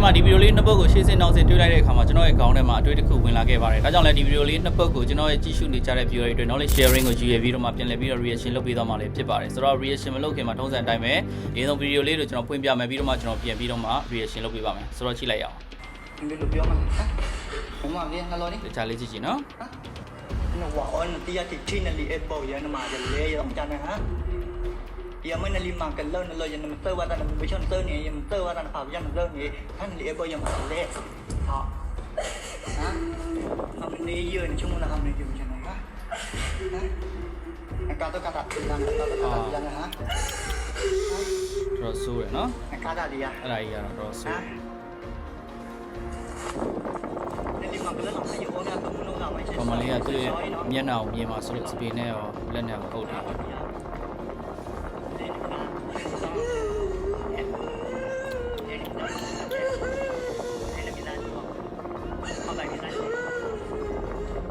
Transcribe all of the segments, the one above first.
နေ့မှာဒီဗီဒီယိုလေးနှစ်ပုတ်ကိုရှေ့စင်နောက်စင်တွေ့လိုက်တဲ့အခါမှာကျွန်တော်ရဲ့ခေါင်းထဲမှာအတွေ့အတစ်ခုဝင်လာခဲ့ပါတယ်။ဒါကြောင့်လည်းဒီဗီဒီယိုလေးနှစ်ပုတ်ကိုကျွန်တော်ရဲ့ကြည့်ရှုနေကြတဲ့ viewer တွေအတွက် knowledge sharing ကိုကြည့်ရပြီးတော့မှပြန်လည်ပြီးတော့ reaction လုပ်ပေးသွားမှာလည်းဖြစ်ပါတယ်။ဆိုတော့ reaction မလုပ်ခင်မှာထုံးစံအတိုင်းပဲဒီဆုံးဗီဒီယိုလေးကိုကျွန်တော်ဖွင့်ပြမယ်ပြီးတော့မှကျွန်တော်ပြန်ပြီးတော့မှ reaction လုပ်ပေးပါမယ်။ဆိုတော့ကြည့်လိုက်ရအောင် Ambil lu biar mana? Ha? Memang dia kalau ni. ။တခြားလေးကြည့်ကြည့်နော် Ha? Ni wa on dia ti chin li e bo ya nama je le ya macam mana ha? Dia mana lima kalau nak lo yang nama tu wa tak nama macam tu ni giờ mới nên mang cái lớn lời giờ mình tơ qua ta mình bị chọn tơ này giờ mình tơ qua ta phạm dân tơ này thanh lý bây giờ mà lệ họ. Hả? Mà mình đi dưa chung là hầm này dùng cho ờ. này hả? Hả? Cao tôi cao đặt từ cao tôi cao đặt từ lần hả? Rasul no? Kada dia. Raya Rasul. Còn mà lý là tôi nhân nào nhìn mà số lượng speed này ờ, lên nào câu nào င်းနဲ့ရောလက်နဲ့ရော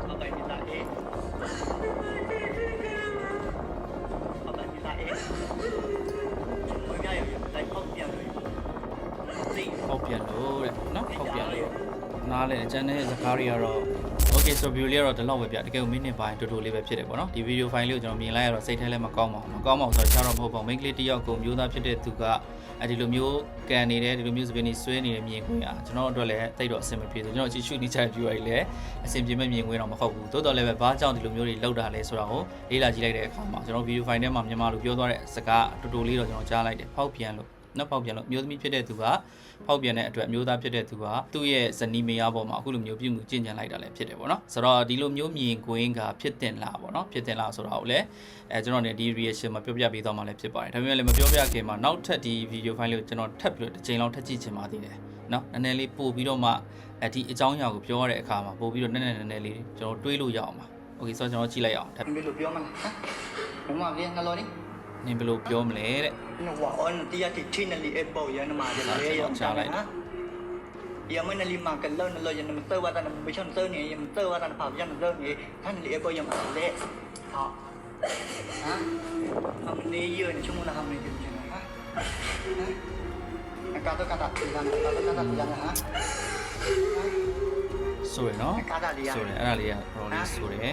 အုပ်ထားတယ်။ပေါက်ပြန်လို့တဲ့နော်ပေါက်ပြန်လို့နားလဲအကျန်တဲ့စကားတွေကတော့ Okay so view လေးကတော့ဒီလောက်ပဲပြတကယ်ကို minute ပိုင်းတူတူလေးပဲဖြစ်တယ်ပေါ့နော်ဒီ video file လေးကိုကျွန်တော်မြင်လိုက်ရတော့စိတ်ထဲလည်းမကောင်းပါဘူးမကောင်းပါဘူးဆိုတော့ခြားတော့မဟုတ်ပါဘူး main ကလေးတစ်ယောက်ကိုမျိုးသားဖြစ်တဲ့သူကအဲဒီလိုမျိုးကန်နေတယ်ဒီလိုမျိုးစပင်းနေဆွဲနေတဲ့မြင်ကွင်းอ่ะကျွန်တော်တို့အတွက်လည်းတိတ်တော့အဆင်မပြေဘူးကျွန်တော်ကြည့်ရှုနေကြတဲ့ view တွေလည်းအဆင်ပြေမဲ့မြင်ကွင်းတော့မဟုတ်ဘူးတိုးတော်လည်းပဲဘာကြောင့်ဒီလိုမျိုးတွေလောက်တာလဲဆိုတာကိုလေးလာကြည့်လိုက်တဲ့အခါမှာကျွန်တော် video file ထဲမှာမြန်မာလိုပြောသွားတဲ့စကားတူတူလေးတော့ကျွန်တော်ကြားလိုက်တယ်ဖောက်ပြန်လို့နောက်ဖောက်ပြန်လို့မျိုးသမီးဖြစ်တဲ့သူက ဖောက်ပြန်တဲ့အတွက်မျိုးသားဖြစ်တဲ့သူကသူ့ရဲ့ဇနီးမယားပေါ်မှာအခုလိုမျိုးပြုမှုကျင့်ကြံလိုက်တာလည်းဖြစ်တယ်ပေါ့နော်ဆိုတော့ဒီလိုမျိုးမြင်ကွင်းကဖြစ်တင်လားပေါ့နော်ဖြစ်တင်လားဆိုတော့လည်းအဲကျွန်တော်ねဒီ reaction မှာပြောပြပေးသွားမှာလည်းဖြစ်ပါတယ်ဒါပေမဲ့လည်းမပြောပြခင်မှာနောက်ထပ်ဒီ video file လေးကိုကျွန်တော်ထပ်ပြီးတော့တစ်ချိန်လောက်ထပ်ကြည့်ချင်ပါသေးတယ်နော်နည်းနည်းလေးပို့ပြီးတော့မှအဲဒီအကြောင်းအရာကိုပြောရတဲ့အခါမှာပို့ပြီးတော့နည်းနည်းနည်းနည်းလေးကျွန်တော်တွေးလို့ရအောင်ပါโอเคဆိုတော့ကျွန်တော်ကြည့်လိုက်အောင်ထပ် Ambil lu biar mana? Ha? Memang dia kalau ni. နင်ဘယ်လိုပြောမလဲတဲ့ Ni wa on dia ti chin li e bo ya nama je le ya macam mana? Dia mana lima kalau nak lo yang nama tu wa tak nama macam tu ni yang tu wa tak nama yang tu ni kan li e bo yang macam le. Ha. Ha? Ham ni ye ni cuma nak ham ni dia macam mana? Ha? Ha? Kata kata bilang kata kata bilang ha? ဆိုရယ်နော် Kata dia. ဆိုရယ်အဲ့ဒါလေးကတော်လေးဆိုရယ် Ni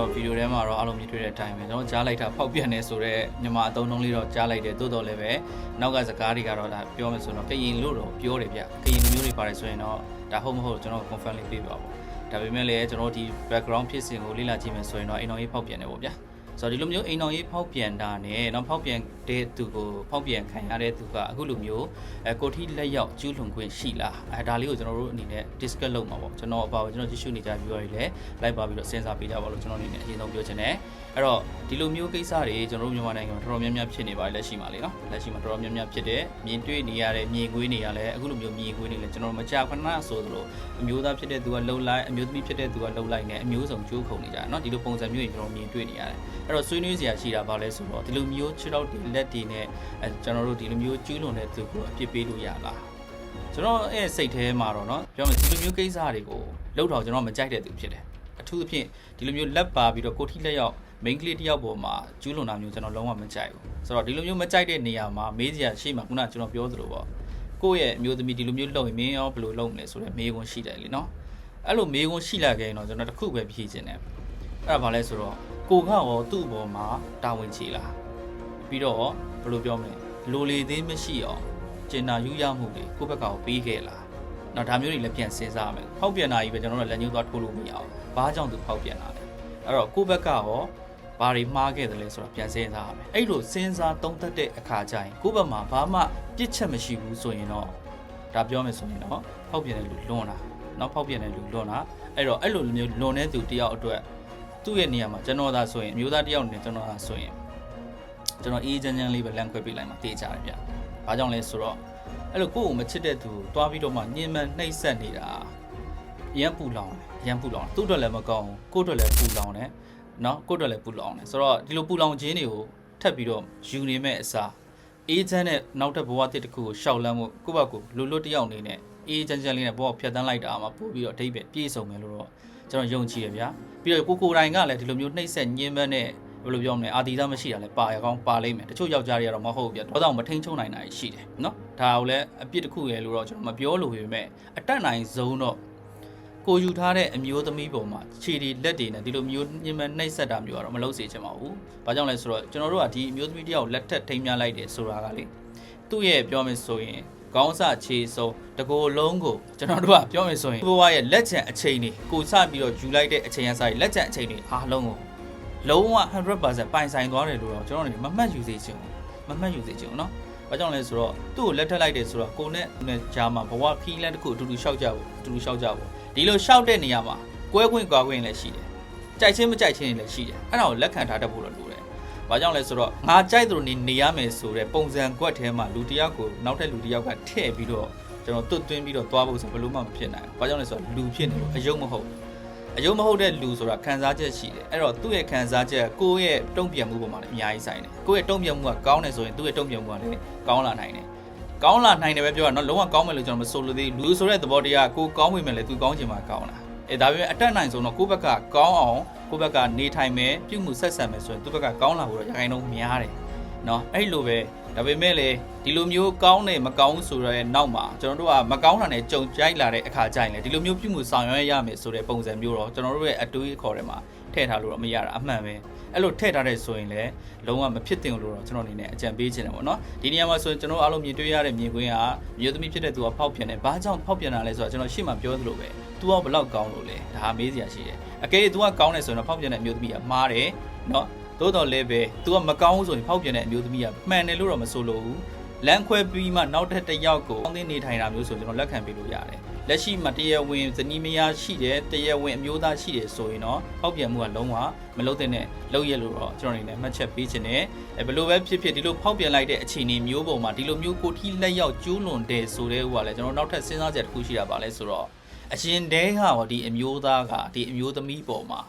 တော့ဗီဒီယိုထဲမှာတော့အားလုံးမြင်တွေ့တဲ့အတိုင်းပဲကျွန်တော်ကြားလိုက်တာဖောက်ပြန်နေဆိုတော့မြန်မာအသုံးနှုန်းလေးတော့ကြားလိုက်တယ်တိုးတော်လည်းပဲနောက်ကစကားတွေကတော့ဒါပြောမယ်ဆိုတော့ကရင်လို့တော့ပြောတယ်ဗျကရင်လူမျိုးတွေပါတယ်ဆိုရင်တော့ဒါဟုတ်မဟုတ်ကျွန်တော် confirm လေးပေးပါပေါ့ဒါပေမဲ့လည်းကျွန်တော်ဒီ background ဖြစ်စဉ်ကိုလေ့လာကြည့်မယ်ဆိုရင်တော့အိမ်တော်ရေးဖောက်ပြန်တယ်ပေါ့ဗျာဆိုတော့ဒီလိုမျိုးအိမ်တော်ရေးဖောက်ပြန်တာနဲ့တော့ဖောက်ပြန် တဲ့သူကိုဖောက်ပြန်ခံရတဲ့သူကအခုလိုမျိုးအဲကိုထိလက်ရောက်ကျူးလွန်ခွင့်ရှိလားအဲဒါလေးကိုကျွန်တော်တို့အနေနဲ့ discuss လုပ်မှာပေါ့ကျွန်တော်အပါကျွန်တော်ကြည့်ရှုနေကြ viewer တွေလည်းလိုက်ပါပြီးတော့စဉ်းစားပေးကြပါလို့ကျွန်တော်အနေနဲ့အရင်ဆုံးပြောချင်တယ်အဲ့တော့ဒီလိုမျိုးကိစ္စတွေကျွန်တော်တို့မြန်မာနိုင်ငံမှာတော်တော်များများဖြစ်နေပါတယ်လက်ရှိမှာလေနော်လက်ရှိမှာတော်တော်များများဖြစ်တယ်မြင်တွေ့နေရတဲ့မြင်ကွင်းနေရလဲအခုလိုမျိုးမြင်ကွင်းနေလဲကျွန်တော်မကြာခဏဆိုသလိုအမျိုးသားဖြစ်တဲ့သူကလှုပ်လိုက်အမျိုးသမီးဖြစ်တဲ့သူကလှုပ်လိုက်နဲ့အမျိုးစုံကျိုးခုံနေကြတယ်နော်ဒီလိုပုံစံမျိုးတွေကျွန်တော်မြင်တွေ့နေရတယ်အဲ့တော့ဆွေးနွေးစရာရှိတာဘာလဲဆိုတော့ဒီလိုမျိုးခြေထောက်တွေလက်တွေနဲ့အဲကျွန်တော်တို့ဒီလိုမျိုးကျူးလွန်တဲ့သူကိုအပြစ်ပေးလို့ရလားကျွန်တော်ရဲ့စိတ်ထဲမှာတော့เนาะပြောမယ်ဒီလိုမျိုးကိစ္စတွေကိုလှုပ်တော့ကျွန်တော်မကြိုက်တဲ့သူဖြစ်တယ်အထူးသဖြင့်ဒီလိုမျိုးလက်ပါပြီးတော့ကိုထိလက်ရောက် main ကလေးတစ်ယောက်ပေါ်မှာကျူးလွန်တာမျိုးကျွန်တော်လုံးဝမကြိုက်ဘူးဆိုတော့ဒီလိုမျိုးမကြိုက်တဲ့နေရာမှာမေးစရာရှိမှခုနကကျွန်တော်ပြောသလိုပေါ့ကိုယ့်ရဲ့အမျိုးသမီးဒီလိုမျိုးလုပ်ရင်မင်းရောဘယ်လိုလုပ်မလဲဆိုတော့မေးခွန်းရှိတယ်လीနော်အဲ့လိုမေးခွန်းရှိလာခဲ့ရင်တော့ကျွန်တော်တစ်ခုပဲဖြေချင်တယ်အဲ့ဒါဘာလဲဆိုတော့ကိုကရောသူ့ဘောမှာတာဝန်ချေလား ပြီးတော့ဘယ်လိုပြောမလဲလိုလေသေးမရှိအောင်ကျင်နာယူရမှုတွေကိုယ့်ဘက်ကပေးခဲ့လားနော်ဒါမျိုးတွေလည်းပြန်စဉ်းစားမယ်ဖောက်ပြန်တာကြီးပဲကျွန်တော်တို့လက်ညှိုးသွားထိုးလို့မရအောင်ဘာကြောင့်သူဖောက်ပြန်လာလဲအဲ့တော့ကိုယ့်ဘက်ကရောဘာတွေမှားခဲ့တယ်လဲဆိုတာပြန်စဉ်းစားရမယ်အဲ့လိုစဉ်းစားသုံးသပ်တဲ့အခါကျရင်ကိုယ့်ဘက်မှာဘာမှပြစ်ချက်မရှိဘူးဆိုရင်တော့ဒါပြောမယ်ဆိုရင်တော့ဖောက်ပြန်တဲ့လူလွန်တာနော်ဖောက်ပြန်တဲ့လူလွန်တာအဲ့တော့အဲ့လိုမျိုးလွန်တဲ့သူတယောက်အတွက်သူ့ရဲ့နေရာမှာကျွန်တော်သာဆိုရင်အမျိုးသားတယောက်နဲ့ကျွန်တော်သာဆိုရင် ကျွန်တော်အေးချမ်းချမ်းလေးပဲလမ်းခွဲပေးလိုက်မှတေးကြတယ်ဗျဘာကြောင့်လဲဆိုတော့အဲ့လိုကိုယ့်ကိုမချစ်တဲ့သူကိုတွားပြီးတော့မှညှဉ်းပန်းနှိပ်စက်နေတာရမ်းပူလောင်တယ်ရမ်းပူလောင်တယ်သူ့အတွက်လည်းမကောင်းဘူးကိုယ့်အတွက်လည်းပူလောင်တယ်နော်ကိုယ့်အတွက်လည်းပူလောင်တယ်ဆိုတော့ဒီလိုပူလောင်ခြင်းတွေကိုထပ်ပြီးတော့ယူနေမဲ့အစားအေးချမ်းတဲ့နောက်ထပ်ဘဝတစ်တစ်ခုကိုရှောက်လန်းမှုကိုယ့်ဘက်ကိုလူလွတ်တစ်ယောက်အနေနဲ့အေးချမ်းချမ်းလေးနဲ့ဘဝကိုဖြတ်တန်းလိုက်တာမှပို့ပြီးတော့အဓိပ္ပာယ်ပြည့်စုံမယ်လို့တော့ကျွန်တော်ယုံကြည်ရဗျာပြီးတော့ကိုကိုယ်တိုင်ကလည်းဒီလိုမျိုးနှိပ်စက်ညှဉ်းပန်းတဲ့ ဘယ်လိုပြောမလဲအာတီသားမရှိတာလည်းပါရကောင်းပါလိမ့်မယ်တချို့ယောက်ျားတွေကတော့မဟုတ်ဘူးဗျာတော့တော့မထိန်ချုံနိုင်တာရှိတယ်နော်ဒါကိုလည်းအပြစ်တစ်ခုရယ်လို့တော့ကျွန်တော်မပြောလို့ပေမဲ့အတက်နိုင်ဆုံးတော့ကိုယူထားတဲ့အမျိုးသမီးပေါ်မှာခြေတွေလက်တွေနဲ့ဒီလိုမျိုးညှဉ်းပန်းနှိပ်စက်တာမျိုးကတော့မလုပ်စေချင်ပါဘူး။ဘာကြောင့်လဲဆိုတော့ကျွန်တော်တို့ကဒီအမျိုးသမီးတယောက်လက်ထက်ထိမ်းမြလိုက်တယ်ဆိုတာကလေသူ့ရဲ့ပြောမယ်ဆိုရင်ကောင်းစခြေစုံတကိုယ်လုံးကိုကျွန်တော်တို့ကပြောမယ်ဆိုရင်ဘဝရဲ့လက်ချံအချိန်တွေကိုစပြီးတော့ယူလိုက်တဲ့အချိန်ရစားလက်ချံအချိန်တွေအားလုံးကို လုံးဝ100%ပိုင်ဆိုင်သွားတယ်လို့တော့ကျွန်တော်တို့မမှတ်ယူစေချင်ဘူးမမှတ်ယူစေချင်ဘူးเนาะဘာကြောင့်လဲဆိုတော့သူ့ကိုလက်ထပ်လိုက်တယ်ဆိုတော့ကိုနဲ့နဲ့ဂျာမှာဘဝခီးလန်းတစ်ခုအတူတူရှောက်ကြဖို့အတူတူရှောက်ကြဖို့ဒီလိုရှောက်တဲ့နေရာမှာကွဲခွင့်ကွာခွင့်လည်းရှိတယ်ကြိုက်ချင်းမကြိုက်ချင်းလည်းရှိတယ်အဲ့ဒါကိုလက်ခံထားတတ်ဖို့တော့လိုတယ်ဘာကြောင့်လဲဆိုတော့ငါကြိုက်သလိုနေနေရမယ်ဆိုတဲ့ပုံစံကွက်ထဲမှာလူတစ်ယောက်ကိုနောက်ထပ်လူတစ်ယောက်ကထည့်ပြီးတော့ကျွန်တော်တွတ်သွင်းပြီးတော့သွားဖို့ဆိုဘယ်လို့မှမဖြစ်နိုင်ဘူးဘာကြောင့်လဲဆိုတော့လူဖြစ်နေလို့အယုံမဟုတ်ဘူး အယုံမဟုတ်တဲ့လူဆိုတာခံစားချက်ရှိတယ်အဲ့တော့သူ့ရဲ့ခံစားချက်ကကိုယ့်ရဲ့တုံ့ပြန်မှုပေါ်မှာလည်းအများကြီးဆိုင်တယ်ကိုယ့်ရဲ့တုံ့ပြန်မှုကကောင်းတယ်ဆိုရင်သူ့ရဲ့တုံ့ပြန်မှုကလည်းကောင်းလာနိုင်တယ်ကောင်းလာနိုင်တယ်ပဲပြောရတော့လုံးဝကောင်းမယ်လို့ကျွန်တော်မဆိုလိုသေးဘူးလူဆိုတဲ့သဘောတရားကိုကောင်းဝင်မယ်လေသူကောင်းချင်မှကောင်းလာအဲဒါပေမဲ့အတက်နိုင်ဆုံးတော့ကိုယ့်ဘက်ကကောင်းအောင်ကိုယ့်ဘက်ကနေထိုင်မယ်ပြုမှုဆက်ဆံမယ်ဆိုရင်သူ့ဘက်ကကောင်းလာဖို့တော့ရခိုင်နှုန်းများတယ် နော်အဲ့လိုပဲဒါပေမဲ့လေဒီလိုမျိုးကောင်းတယ်မကောင်းဆိုတဲ့နောက်မှာကျွန်တော်တို့ကမကောင်းတာနဲ့ကြုံကြိုက်လာတဲ့အခါကျရင်လေဒီလိုမျိုးပြုမှုဆောင်ရွက်ရမယ်ဆိုတဲ့ပုံစံမျိုးတော့ကျွန်တော်တို့ရဲ့အတွေးခေါ်ထဲမှာထည့်ထားလို့တော့မရတာအမှန်ပဲအဲ့လိုထည့်ထားတဲ့ဆိုရင်လေလုံးဝမဖြစ်သင့်ဘူးလို့တော့ကျွန်တော်အနေနဲ့အကြံပေးချင်တယ်ပေါ့နော်ဒီနေရာမှာဆိုရင်ကျွန်တော်အားလုံးမြင်တွေ့ရတဲ့မြင်ကွင်းကမြို့သမီးဖြစ်တဲ့သူကဖောက်ပြန်တယ်ဘာကြောင့်ဖောက်ပြန်တာလဲဆိုတော့ကျွန်တော်ရှေ့မှာပြောသလိုပဲ तू ကဘလောက်ကောင်းလို့လဲဒါမေးစရာရှိတယ်အကယ်၍ तू ကကောင်းတယ်ဆိုရင်တော့ဖောက်ပြန်တဲ့အမျိုးသမီးကမှားတယ်နော် သို့တော်လည်းပဲ तू ကမကောင်းဘူးဆိုရင်ဖောက်ပြန်တဲ့အမျိုးသမီးကမှန်တယ်လို့တော့မဆိုလို့ဘူးလမ်းခွဲပြီးမှနောက်ထပ်တစ်ယောက်ကိုကောင်းသိနေထိုင်တာမျိုးဆိုကျွန်တော်လက်ခံပေးလို့ရတယ်လက်ရှိမှာတရားဝင်ဇနီးမယားရှိတယ်တရားဝင်အမျိုးသားရှိတယ်ဆိုရင်တော့ဖောက်ပြန်မှုကလုံးဝမလုပ်တဲ့နဲ့လုပ်ရလို့တော့ကျွန်တော်အနေနဲ့မှတ်ချက်ပေးခြင်းနဲ့အဲဘယ်လိုပဲဖြစ်ဖြစ်ဒီလိုဖောက်ပြန်လိုက်တဲ့အခြေအနေမျိုးပုံမှာဒီလိုမျိုးကိုထီလက်ရောက်ကျိုးလွန်တယ်ဆိုတဲ့ဟိုကလည်းကျွန်တော်နောက်ထပ်စဉ်းစားချက်တစ်ခုရှိတာပါလဲဆိုတော့အရှင်တဲကရောဒီအမျိုးသားကဒီအမျိုးသမီးပေါ်မှာ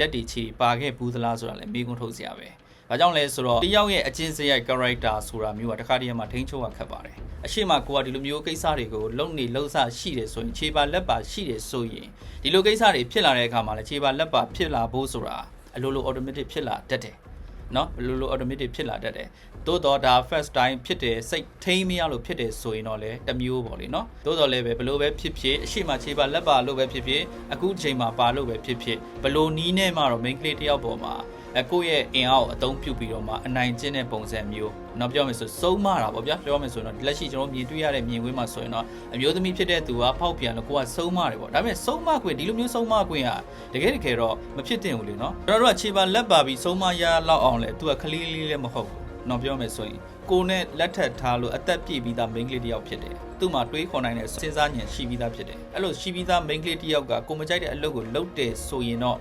လက်တွေချီပါခဲ့ဘူးသလားဆိုတာလည်းမေးခွန်းထုတ်စရာပဲ။ဘာကြောင့်လဲဆိုတော့တယောက်ရဲ့အချင်းစရိုက် character ဆိုတာမျိုးကတစ်ခါတည်းမှာထိန်းချုပ်ရခက်ပါတယ်။အရှိမကိုကဒီလိုမျိုးကိစ္စတွေကိုလုံနေလုံဆရှိတယ်ဆိုရင်ခြေပါလက်ပါရှိတယ်ဆိုရင်ဒီလိုကိစ္စတွေဖြစ်လာတဲ့အခါမှာလည်းခြေပါလက်ပါဖြစ်လာဖို့ဆိုတာအလိုလို automatic ဖြစ်လာတတ်တယ်။ နော်ဘလို့လို automatic ဖြစ်လာတတ်တယ်သို့တော့ဒါ first time ဖြစ်တယ်စိတ်ထိမ့်မရလို့ဖြစ်တယ်ဆိုရင်တော့လေတမျိုးပေါ့လေနော်သို့တော့လည်းပဲဘလို့ပဲဖြစ်ဖြစ်အရှိမခြေပါလက်ပါလို့ပဲဖြစ်ဖြစ်အခုချိန်မှာပါလို့ပဲဖြစ်ဖြစ်ဘလို့နီးနေမှတော့ main clay တယောက်ပေါ်မှာ အကိုရဲ့အင်အားကိုအသုံးပြုပြီးတော့မှအနိုင်ကျင့်တဲ့ပုံစံမျိုးနောက်ပြောမယ်ဆိုစုံမတာပေါ့ဗျာပြောမယ်ဆိုတော့လက်ရှိကျွန်တော်မြင်တွေ့ရတဲ့မြင်ကွင်းမှာဆိုရင်တော့အမျိုးသမီးဖြစ်တဲ့သူကဖောက်ပြန်လို့ကိုကစုံမတယ်ပေါ့ဒါပေမဲ့စုံမခွင့်ဒီလိုမျိုးစုံမခွင့်ကတကယ်တကယ်တော့မဖြစ်သင့်ဘူးလေနော်ကျွန်တော်တို့ကခြေပါလက်ပါပြီးစုံမရလောက်အောင်လေသူကခလေးလေးလည်းမဟုတ်ဘူးနော်ပြောမယ်ဆိုရင်ကိုနဲ့လက်ထပ်ထားလို့အသက်ပြည့်ပြီးသားမိန်းကလေးတယောက်ဖြစ်တယ်။သူ့မှာတွေးခေါ်နိုင်တဲ့စဉ်းစားဉာဏ်ရှိပြီးသားဖြစ်တယ်။အဲ့လိုရှိပြီးသားမိန်းကလေးတယောက်ကကိုမကြိုက်တဲ့အလုပ်ကိုလုပ်တယ်ဆိုရင်တော့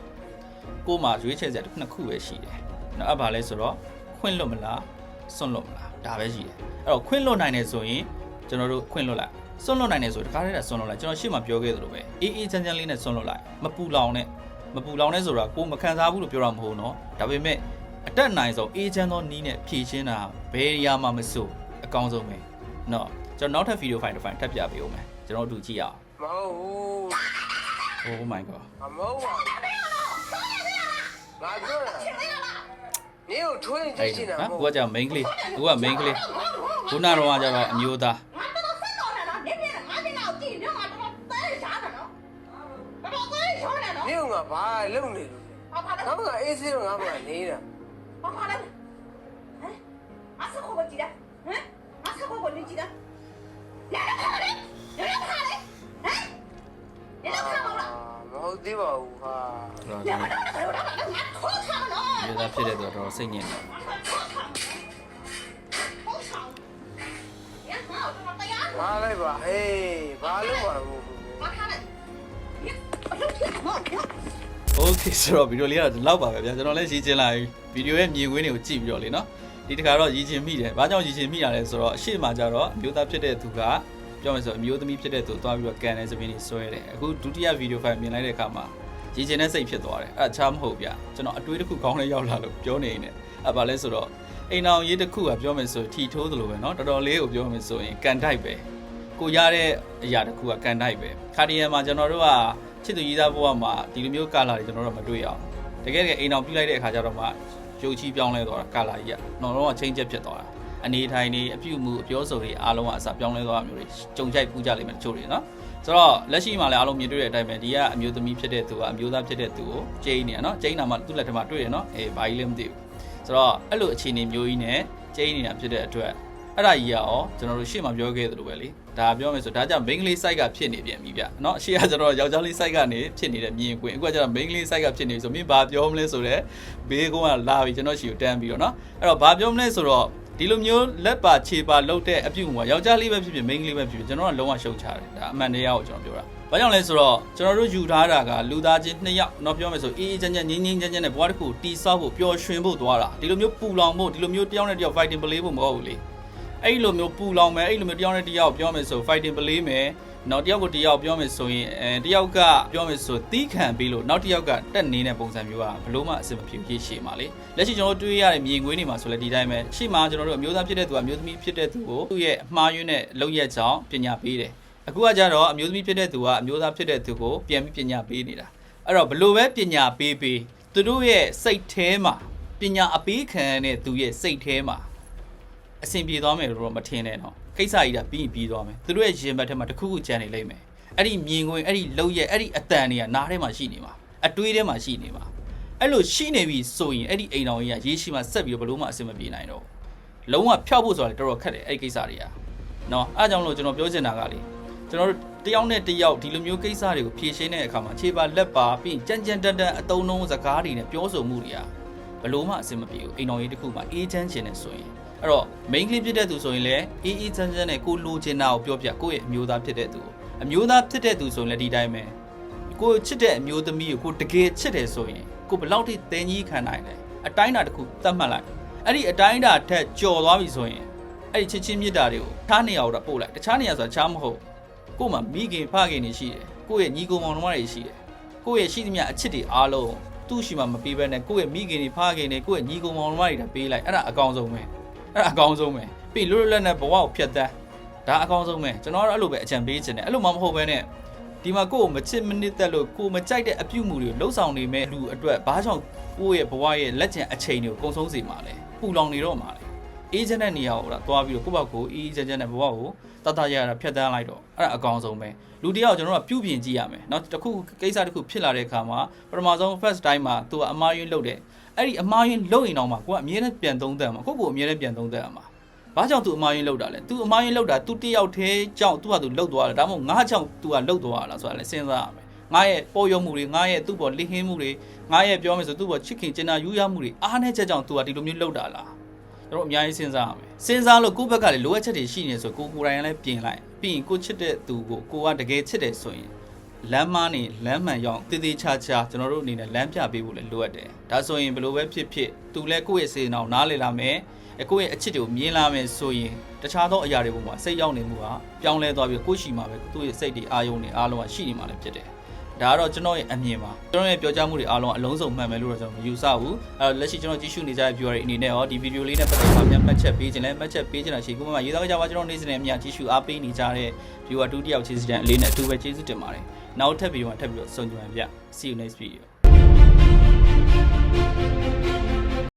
ကို့မှာရွေးချယ်စရာတစ်ခုနှစ်ခုပဲရှိတယ်။နောက်အပ်ပါလဲဆိုတော့ခွင့်လွတ်မလားစွန့်လွတ်မလားဒါပဲရှိတယ်။အဲ့တော့ခွင့်လွတ်နိုင်တယ်ဆိုရင်ကျွန်တော်တို့ခွင့်လွတ်လိုက်စွန့်လွတ်နိုင်တယ်ဆိုတခါတည်းကစွန့်လွတ်လိုက်ကျွန်တော်ရှေ့မှာပြောခဲ့သလိုပဲအေးအေးချမ်းချမ်းလေးနဲ့စွန့်လွတ်လိုက်မပူလောင်နဲ့မပူလောင်နဲ့ဆိုတာကိုမခံစားဘူးလို့ပြောတာမဟုတ်နော်။ဒါပေမဲ့အတက်နိုင်ဆုံးအေးချမ်းသောနီးနဲ့ဖြည့်ရှင်းတာဘယ်နေရာမှမဆိုအကောင်းဆုံးပဲ။နော်ကျွန်တော်နောက်ထပ်ဗီဒီယိုဖိုင်တစ်ဖိုင်ထပ်ပြပေးဦးမယ်။ကျွန်တော်အတူကြည့်ရအောင်။ Oh my god. I'm over. ဘူးငါပြောတာနင်းကိုထွေးကြအဲ့ည့်ချင်တာနော်မကိုဟုတ်ကကြာ main ကလေးကိုက main ကလေးခုနတော့ကကြတော့အမျိုးသားငါတော့ဆက်တော့တယ်နော်နင်းပြငါတင်တော့ကြည့်ညငါတော့တဲရှားတယ်နော်တော့တဲရှားတယ်နော်နင်းကငါဘာလုပ်နေလို့ဘာပါလဲငါကအေးစေးတော့ငါမှနေတာဘာပါလဲဟမ်အဆခေါ်ကြည့်တယ်ဟမ်အဆခေါ်ကိုကြည့်တယ်လာလာခါလေလာလာခါလေဟမ်လာလာခါ မဟုတ်သေးပါဘူးဟာတော့ဒီလိုသားဖြစ်တဲ့တော့တော့စိတ်ညစ်တယ်မားလိုက်ပါဟေးဘာလို့ပါဘူး Okay ဆိုတော့ဗီဒီယိုလေးကတော့ဒီလောက်ပါပဲဗျာကျွန်တော်လည်းရည်ချင်လာပြီဗီဒီယိုရဲ့မြေခွင်းတွေကိုကြည့်ပြီးတော့လေနော်ဒီတခါတော့ရည်ချင်မိတယ်ဘာကြောင့်ရည်ချင်မိရလဲဆိုတော့အရှိမကြတော့အမျိုးသားဖြစ်တဲ့သူက ပြောမယ်ဆိုအမျိုးသမီးဖြစ်တဲ့သူသွားပြီးတော့ကန်တဲ့သပင်းကြီးဆွဲတယ်အခုဒုတိယဗီဒီယိုဖိုင်မြင်လိုက်တဲ့အခါမှာရည်ချင်တဲ့စိတ်ဖြစ်သွားတယ်အဲ့ဒါချားမဟုတ်ဗျကျွန်တော်အတွေးတစ်ခုခေါင်းထဲရောက်လာလို့ပြောနေနေအဲ့ဘာလဲဆိုတော့အိမ်အောင်ရေးတစ်ခုကပြောမယ်ဆိုထီထိုးသလိုပဲเนาะတော်တော်လေးကိုပြောမယ်ဆိုရင်ကန်တိုက်ပဲကိုရတဲ့အရာတစ်ခုကကန်တိုက်ပဲခါဒီယန်မှာကျွန်တော်တို့ကချစ်သူရေးသားဘဝမှာဒီလိုမျိုးကာလာတွေကျွန်တော်တို့မတွေ့ရအောင်တကယ်တကယ်အိမ်အောင်ပြလိုက်တဲ့အခါကျတော့မှ ရုပ်ချီပြောင်းလဲသွားတာကာလာကြီးอ่ะနော်တော့ချင်းချက်ဖြစ်သွားတာ အနေထိုင်နေအပြုတ်မှုအပြောဆိုတွေအားလုံးကအစပြောင်းလဲသွားတာမျိုးတွေကြုံကြိုက်ပူးကြလိမ့်မယ်တချို့တွေနော်ဆိုတော့လက်ရှိမှာလည်းအားလုံးမြင်တွေ့တဲ့အတိုင်းပဲဒီကအမျိုးသမီးဖြစ်တဲ့သူကအမျိုးသားဖြစ်တဲ့သူကိုကျိန်းနေရနော်ကျိန်းတာမှသူ့လက်ထက်မှာတွေ့ရနော်အေးဘာကြီးလည်းမသိဘူးဆိုတော့အဲ့လိုအခြေအနေမျိုးကြီးနဲ့ကျိန်းနေတာဖြစ်တဲ့အတွက်အဲ့ဒါကြီးရောကျွန်တော်တို့ရှေ့မှာပြောခဲ့သလိုပဲလေဒါပြောမယ်ဆိုဒါကြောင့် main ကလေး site ကဖြစ်နေပြန်ပြီဗျเนาะအရှိကကျွန်တော်ယောက်ျားလေး site ကနေဖြစ်နေတဲ့မြင်ကွင်းအခုကကျတော့ main ကလေး site ကဖြစ်နေပြီဆိုမင်းဘာပြောမလဲဆိုတော့ဘေးကုန်းကလာပြီကျွန်တော်ရှီကိုတန်းပြီးတော့เนาะအဲ့တော့ဘာပြောမလဲဆိုတော့ ဒီလိုမျိုးလက်ပါခြေပါလှုပ်တဲ့အပြုတ်မှာယောက်ျားလေးပဲဖြစ်ဖြစ် main ကလေးပဲဖြစ်ဖြစ်ကျွန်တော်ကလုံးဝရှုံချတယ်ဒါအမှန်တရားကိုကျွန်တော်ပြောတာ။ဘာကြောင့်လဲဆိုတော့ကျွန်တော်တို့ယူထားတာကလူသားချင်းနှစ်ယောက်တော့ပြောမယ်ဆိုအေးအေးချမ်းချမ်းငြင်းငြင်းချမ်းချမ်းနဲ့ဘဝတစ်ခုတီဆောက်ဖို့ပျော်ရွှင်ဖို့သွားတာဒီလိုမျိုးပူလောင်ဖို့ဒီလိုမျိုးတယောက်နဲ့တယောက် fighting play ဖို့မဟုတ်ဘူးလေ။အဲ့လိုမျိုးပူလောင်မယ်အဲ့လိုမျိုးတယောက်နဲ့တယောက်ပြောမယ်ဆို fighting play မယ် နောက်တယောက်ကိုတယောက်ပြောမယ်ဆိုရင်အဲတယောက်ကပြောမယ်ဆိုတီးခံပြီးလို့နောက်တယောက်ကတက်နေတဲ့ပုံစံမျိုးကဘလို့မှအဆင်မပြေရေးရှည်ပါလေလက်ရှိကျွန်တော်တို့တွေ့ရတဲ့မြင်ကွင်းတွေမှာဆိုလဲဒီတိုင်းပဲရှေ့မှာကျွန်တော်တို့အမျိုးသားဖြစ်တဲ့သူကအမျိုးသမီးဖြစ်တဲ့သူကိုသူ့ရဲ့အမှားယွင်းတဲ့လောက်ရက်ကြောင့်ပညာပေးတယ်အခုကကြတော့အမျိုးသမီးဖြစ်တဲ့သူကအမျိုးသားဖြစ်တဲ့သူကိုပြန်ပြီးပညာပေးနေတာအဲ့တော့ဘလို့ပဲပညာပေးပေးသူတို့ရဲ့စိတ်ထဲမှာပညာအပေးခံတဲ့သူရဲ့စိတ်ထဲမှာအဆင်ပြေသွားမယ်လို့တော့မထင်နဲ့တော့ ကိစ္စကြီးကပြီးရင်ပြီးသွားမယ်သူတို့ရဲ့ရင်ဘတ်ထဲမှာတစ်ခုခုကြံနေလိမ့်မယ်အဲ့ဒီမြင်ကွင်းအဲ့ဒီလောက်ရက်အဲ့ဒီအတန်တွေကနားထဲမှာရှိနေမှာအတွေးထဲမှာရှိနေမှာအဲ့လိုရှိနေပြီဆိုရင်အဲ့ဒီအိမ်တော်ကြီးကရေးရှိမှဆက်ပြီးတော့ဘလို့မှအဆင်မပြေနိုင်တော့ဘူးလုံးဝဖျောက်ဖို့ဆိုတာလည်းတော်တော်ခက်တယ်အဲ့ဒီကိစ္စတွေကနော်အားကြောင့်လို့ကျွန်တော်ပြောချင်တာကလေကျွန်တော်တို့တယောက်နဲ့တယောက်ဒီလိုမျိုးကိစ္စတွေကိုဖြေရှင်းတဲ့အခါမှာခြေပါလက်ပါပြီးကြမ်းကြမ်းတန်တန်အတုံးလုံးစကားတွေနဲ့ပြောဆိုမှုတွေကဘလို့မှအဆင်မပြေဘူးအိမ်တော်ကြီးတစ်ခုမှအေးချမ်းချင်နေဆိုရင် အဲ့တော့ main clip ဖြစ်တဲ့သူဆိုရင်လည်းအေးအေးချမ်းချမ်းနဲ့ကိုလိုချင်တာကိုပြောပြကိုယ့်ရဲ့အမျိုးသားဖြစ်တဲ့သူကိုအမျိုးသားဖြစ်တဲ့သူဆိုရင်လည်းဒီတိုင်းပဲကိုချစ်တဲ့အမျိုးသမီးကိုကိုတကယ်ချစ်တယ်ဆိုရင်ကိုဘယ်လောက်ထိတင်းကြီးခံနိုင်လဲအတိုင်းတာတစ်ခုသတ်မှတ်လိုက်အဲ့ဒီအတိုင်းတာထက်ကျော်သွားပြီဆိုရင်အဲ့ဒီချစ်ချင်းမြတ်တာတွေကိုတခြားနေရာကိုတော့ပို့လိုက်တခြားနေရာဆိုတာတခြားမဟုတ်ကို့မှာမိခင်ဖခင်တွေရှိတယ်ကိုယ့်ရဲ့ညီကိုမောင်နှမတွေရှိတယ်ကိုယ့်ရဲ့ရှိသမျှအချစ်တွေအားလုံးသူ့ရှိမှမပေးဘဲနဲ့ကိုယ့်ရဲ့မိခင်တွေဖခင်တွေကိုယ့်ရဲ့ညီကိုမောင်နှမတွေတာပေးလိုက်အဲ့ဒါအကောင်ဆုံးပဲ အဲ့ဒါအကောင်းဆုံးပဲပြီးလွတ်လွတ်လပ်လပ်ဘဝကိုဖျက်တမ်းဒါအကောင်းဆုံးပဲကျွန်တော်ကတော့အဲ့လိုပဲအကြံပေးချင်တယ်အဲ့လိုမှမဟုတ်ဘဲနဲ့ဒီမှာကိုယ်မချစ်မနစ်သက်လို့ကိုယ်မကြိုက်တဲ့အပြုအမူတွေကိုလှုပ်ဆောင်နေမဲ့လူအတွက်ဘာကြောင့်ကိုယ့်ရဲ့ဘဝရဲ့လက်ကျန်အချိန်တွေကိုကုန်ဆုံးစေမှာလဲပူလောင်နေတော့မှာလဲအေးချမ်းတဲ့နေရာကိုလာသွားပြီးတော့ကိုယ့်ဘက်ကိုအေးအေးချမ်းချမ်းတဲ့ဘဝကိုတတရရတာဖျက်ဆီးလိုက်တော့အဲ့ဒါအကောင်းဆုံးပဲလူတယောက်ကျွန်တော်ကပြုပြင်ကြည့်ရမယ်နောက်တစ်ခုကိစ္စတစ်ခုဖြစ်လာတဲ့အခါမှာပထမဆုံး first time မှာသူကအမှားယွင်းလုပ်တယ် အဲ့ဒီအမှားယွင်းလုပ်ရင်တော့မှကိုကအမြဲတမ်းပြန်သုံးသပ်မှာကိုကိုအမြဲတမ်းပြန်သုံးသပ်ရမှာ ဘာကြောင့် तू အမှားယွင်းလောက်တာလဲ तू အမှားယွင်းလောက်တာ तू တယောက်တည်းကြောင့် तू က तू လောက်သွားတယ်ဒါမှမဟုတ်ငါကြောင့် तू ကလောက်သွားတာဆိုတာလည်းစဉ်းစားရမယ်ငါရဲ့ပေါ်ရုံမှုတွေငါရဲ့သူ့ပေါ်လိဟင်းမှုတွေငါရဲ့ပြောမယ်ဆိုသူ့ပေါ်ချစ်ခင်ကျင်နာယူရမှုတွေအားနဲ့ချက်ကြောင့် तू ကဒီလိုမျိုးလောက်တာလားကျွန်တော်အများကြီးစဉ်းစားရမယ်စဉ်းစားလို့ကိုယ့်ဘက်ကလည်းလိုအပ်ချက်တွေရှိနေဆိုကိုကိုယ်တိုင်လည်းပြင်လိုက်ပြီးရင်ကိုချစ်တဲ့သူကိုကိုကတကယ်ချစ်တယ်ဆိုရင် လမ်းမနေလမ်းမှန်ရောက်တည်တည်ချာချာကျွန်တော်တို့အနေနဲ့လမ်းပြပေးဖို့လည်းလိုအပ်တယ်ဒါဆိုရင်ဘယ်လိုပဲဖြစ်ဖြစ်သူလည်းကိုယ့်ရဲ့စေတနာကိုနားလည်လာမယ်အကိုရဲ့အချစ်တွေကိုမြင်လာမယ်ဆိုရင်တခြားသောအရာတွေပုံမှာစိတ်ရောက်နေမှုဟာပြောင်းလဲသွားပြီးကိုယ့်ရှိမှာပဲသူ့ရဲ့စိတ်တွေအာယုံတွေအားလုံးကရှိနေမှာလည်းဖြစ်တယ်။ဒါကတော့ကျွန်တော်ရဲ့အမြင်ပါကျွန်တော်ရဲ့ပြောကြားမှုတွေအားလုံးအလုံးစုံမှန်မယ်လို့တော့ကျွန်တော်မယူဆဘူး။အဲတော့လက်ရှိကျွန်တော်ကြည့်ရှုနေကြတဲ့ viewer တွေအနေနဲ့ရောဒီဗီဒီယိုလေးနဲ့ပတ်သက်ပြီးမှတ်ချက်ပေးခြင်းလဲမှတ်ချက်ပေးခြင်းလားရှိခုမှရေးသားကြပါကျွန်တော်နေ့စဉ်နဲ့အများကြည့်ရှုအားပေးနေကြတဲ့ viewer တူတယောက်ချင်းစီတဲ့အလေးနဲ့အတူပဲကျေးဇူးတင်ပါတယ်။ နောက်ထပ်ဗီဒီယိုမှာထပ်ပြီးတော့ဆုံကြပါဗျ။ See you next video